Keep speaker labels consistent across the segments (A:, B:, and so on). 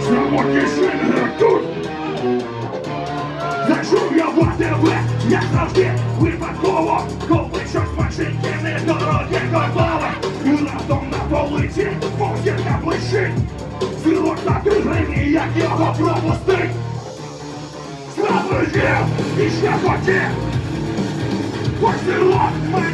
A: Самотніший тут Зайшов я АТВ, як завжди, випадково Коли щось машинки недорогі копали І раптом на полиці повзірка блищить Силок на три гривні, як його пропустить. Справи є, і ще хотів Ось силок мене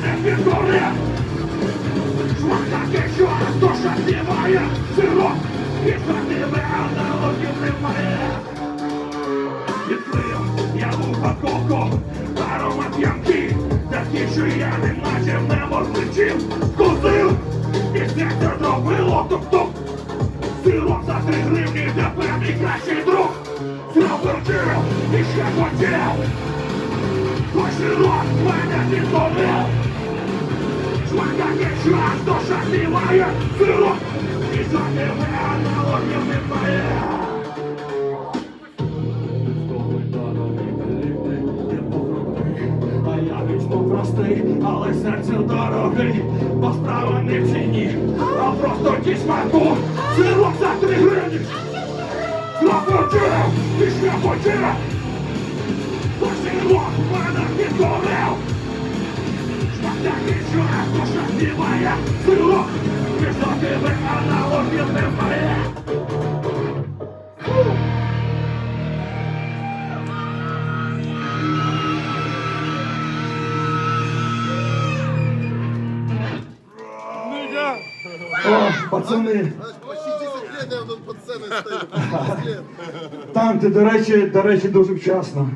A: Відкрив я упаковку аромат ямки. Такі, що я не наче в небо злетів Вкусив і серце зробило тук-тук. Силом за три гривні тепер мій кращий друг. Зробив і ще хотів. Ось сирок мене підкорив Шмат такий, що аж душа знімає Сирок, і за тебе аналогів я простий, але серце дорогий, бо справа не в ціні, а просто ті смаку. Сирок за три гривні. Ще хотів. Бо сирок мене підкорив. Шмат такий, що аж душа співає. Сирок, тебе аналогів
B: стою. 10 лет.
C: танки, до речі, до речі, дуже вчасно.